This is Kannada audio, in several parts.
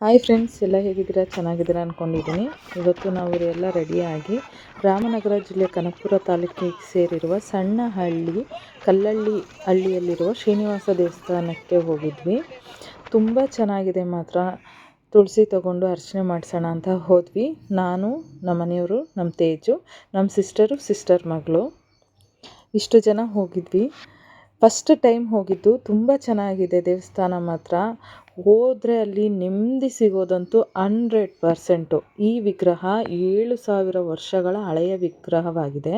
ಹಾಯ್ ಫ್ರೆಂಡ್ಸ್ ಎಲ್ಲ ಹೇಗಿದ್ದೀರಾ? ಚೆನ್ನಾಗಿದ್ದೀರಾ ಅಂದ್ಕೊಂಡಿದ್ದೀನಿ ಇವತ್ತು ನಾವು ಎಲ್ಲ ರೆಡಿಯಾಗಿ ರಾಮನಗರ ಜಿಲ್ಲೆ ಕನಕಪುರ ತಾಲೂಕಿಗೆ ಸೇರಿರುವ ಸಣ್ಣ ಹಳ್ಳಿ ಕಲ್ಲಳ್ಳಿ ಹಳ್ಳಿಯಲ್ಲಿರುವ ಶ್ರೀನಿವಾಸ ದೇವಸ್ಥಾನಕ್ಕೆ ಹೋಗಿದ್ವಿ. ತುಂಬ ಚೆನ್ನಾಗಿದೆ ಮಾತ್ರ. ತುಳಸಿ ತಗೊಂಡು ಅರ್ಚನೆ ಮಾಡಿಸೋಣ ಅಂತ ಹೋದ್ವಿ. ನಾನು, ನಮ್ಮ ಮನೆಯವರು, ನಮ್ಮ ತೇಜು, ನಮ್ಮ ಸಿಸ್ಟರು ಸಿಸ್ಟರ್ ಮಗಳು. ಇಷ್ಟು ಜನ ಹೋಗಿದ್ವಿ. ಫಸ್ಟ್ ಟೈಮ್ ಹೋಗಿದ್ದು ತುಂಬ ಚೆನ್ನಾಗಿದೆ ದೇವಸ್ಥಾನ ಮಾತ್ರ. ಹೋದರೆ ಅಲ್ಲಿ ನೆಮ್ಮದಿ ಸಿಗೋದಂತೂ ಹಂಡ್ರೆಡ್ ಪರ್ಸೆಂಟು ಈ ವಿಗ್ರಹ ಏಳು ಸಾವಿರ ವರ್ಷಗಳ ಹಳೆಯ ವಿಗ್ರಹವಾಗಿದೆ.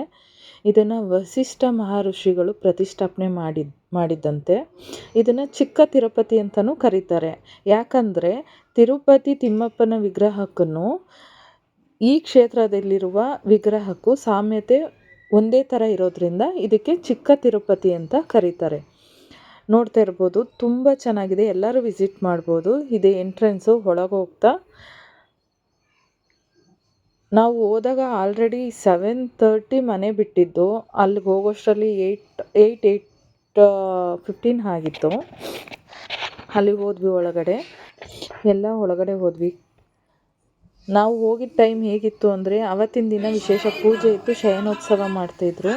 ಇದನ್ನು ವಸಿಷ್ಠ ಮಹರ್ಷಿಗಳು ಪ್ರತಿಷ್ಠಾಪನೆ ಮಾಡಿದ, ಮಾಡಿದ್ದಂತೆ. ಇದನ್ನು ಚಿಕ್ಕ ತಿರುಪತಿ ಅಂತಲೂ ಕರೀತಾರೆ. ಯಾಕಂದರೆ ತಿರುಪತಿ ತಿಮ್ಮಪ್ಪನ ವಿಗ್ರಹಕ್ಕೂ ಈ ಕ್ಷೇತ್ರದಲ್ಲಿರುವ ವಿಗ್ರಹಕ್ಕೂ ಸಾಮ್ಯತೆ ಒಂದೇ ಥರ ಇರೋದ್ರಿಂದ ಇದಕ್ಕೆ ಚಿಕ್ಕ ತಿರುಪತಿ ಅಂತ ಕರೀತಾರೆ. ನೋಡ್ತಾ ಇರ್ಬೋದು, ತುಂಬ ಚೆನ್ನಾಗಿದೆ. ಎಲ್ಲರೂ ವಿಸಿಟ್ ಮಾಡ್ಬೋದು. ಇದೆ ಎಂಟ್ರೆನ್ಸು ಒಳಗೆ ಹೋಗ್ತಾ. ನಾವು ಹೋದಾಗ ಆಲ್ರೆಡಿ ಸೆವೆನ್ ತರ್ಟಿ ಮನೆ ಬಿಟ್ಟಿದ್ದು. ಅಲ್ಲಿಗೆ ಹೋಗೋಷ್ಟರಲ್ಲಿ ಏಯ್ಟ್ ಏಯ್ಟ್ ಏಯ್ಟ್ ಫಿಫ್ಟೀನ್ ಆಗಿತ್ತು. ಅಲ್ಲಿಗೆ ಹೋದ್ವಿ ಒಳಗಡೆ. ಎಲ್ಲ ಒಳಗಡೆ ಹೋದ್ವಿ. ನಾವು ಹೋಗಿದ್ದ ಟೈಮ್ ಹೇಗಿತ್ತು ಅಂದರೆ ಅವತ್ತಿನ ದಿನ ವಿಶೇಷ ಪೂಜೆ ಇತ್ತು, ಶಯನೋತ್ಸವ ಮಾಡ್ತಾಯಿದ್ರು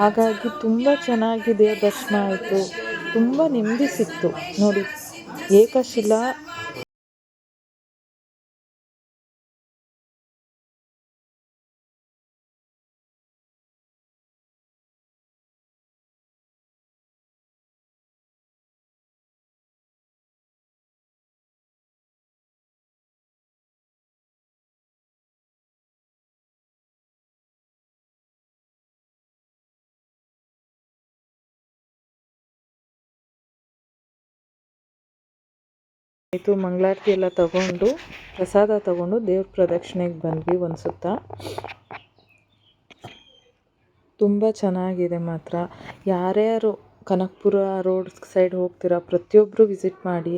ಹಾಗಾಗಿ ತುಂಬ ಚೆನ್ನಾಗಿ ದೇವ್ರ ದರ್ಶನ ಆಯಿತು. ತುಂಬ ನೆಮ್ಮದಿ ಸಿಕ್ತು. ನೋಡಿ, ಏಕಶಿಲಾ ಆಯಿತು ಮಂಗಳಾರತಿ ಎಲ್ಲ ತಗೊಂಡು, ಪ್ರಸಾದ ತಗೊಂಡು ದೇವ್ರ ಪ್ರದಕ್ಷಿಣೆಗೆ ಬಂದ್ವಿ ಒಂದು ಸುತ್ತ. ತುಂಬ ಚೆನ್ನಾಗಿದೆ ಮಾತ್ರ. ಯಾರ್ಯಾರು ಕನಕಪುರ ರೋಡ್ ಸೈಡ್ ಹೋಗ್ತೀರಾ ಪ್ರತಿಯೊಬ್ಬರು ವಿಸಿಟ್ ಮಾಡಿ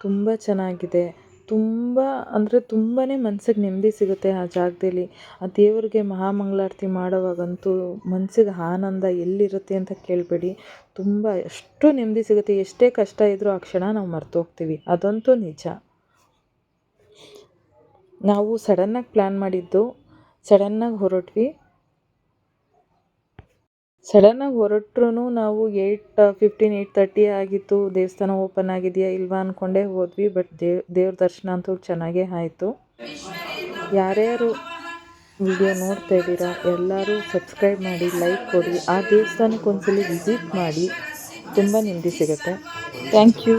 ತುಂಬ ಚೆನ್ನಾಗಿದೆ. ತುಂಬ, ಅಂದರೆ ತುಂಬಾ ಮನ್ಸಿಗೆ ನೆಮ್ಮದಿ ಸಿಗುತ್ತೆ ಆ ಜಾಗದಲ್ಲಿ. ಆ ದೇವರಿಗೆ ಮಹಾಮಂಗಳಾರತಿ ಮಾಡುವಾಗಂತೂ ಮನ್ಸಿಗೆ ಆನಂದ ಎಲ್ಲಿರುತ್ತೆ ಅಂತ ಕೇಳಬೇಡಿ. ತುಂಬ ಎಷ್ಟು ನೆಮ್ಮದಿ ಸಿಗುತ್ತೆ, ಎಷ್ಟೇ ಕಷ್ಟ ಇದ್ದರೂ ಆ ಕ್ಷಣ ನಾವು ಮರ್ತೋಗ್ತೀವಿ ಅದಂತೂ ನಿಜ. ನಾವು ಸಡನ್ನಾಗಿ ಪ್ಲ್ಯಾನ್ ಮಾಡಿದ್ದು, ಸಡನ್ನಾಗಿ ಹೊರಟ್ವಿ. ಸಡನ್ನಾಗಿ ಹೊರಟ್ರೂ ನಾವು ಏಯ್ಟ್ ಫಿಫ್ಟೀನ್ ಏಯ್ಟ್ ತರ್ಟಿ ಆಗಿತ್ತು, ದೇವಸ್ಥಾನ ಓಪನ್ ಆಗಿದೆಯಾ ಇಲ್ವಾ ಅಂದ್ಕೊಂಡೇ ಹೋದ್ವಿ ಬಟ್ ದೇವ್ ದೇವ್ರ ದರ್ಶನ ಅಂತೂ ಚೆನ್ನಾಗೇ ಆಯಿತು. ಯಾರ್ಯಾರು ವಿಡಿಯೋ ನೋಡ್ತಾ ಇದ್ದೀರಾ, ಎಲ್ಲರೂ ಸಬ್ಸ್ಕ್ರೈಬ್ ಮಾಡಿ ಲೈಕ್ ಕೊಡಿ, ಆ ದೇವಸ್ಥಾನಕ್ಕೆ ಒಂದ್ಸಲಿ ವಿಸಿಟ್ ಮಾಡಿ, ತುಂಬ ನೆಮ್ಮದಿ ಸಿಗುತ್ತೆ. Thank you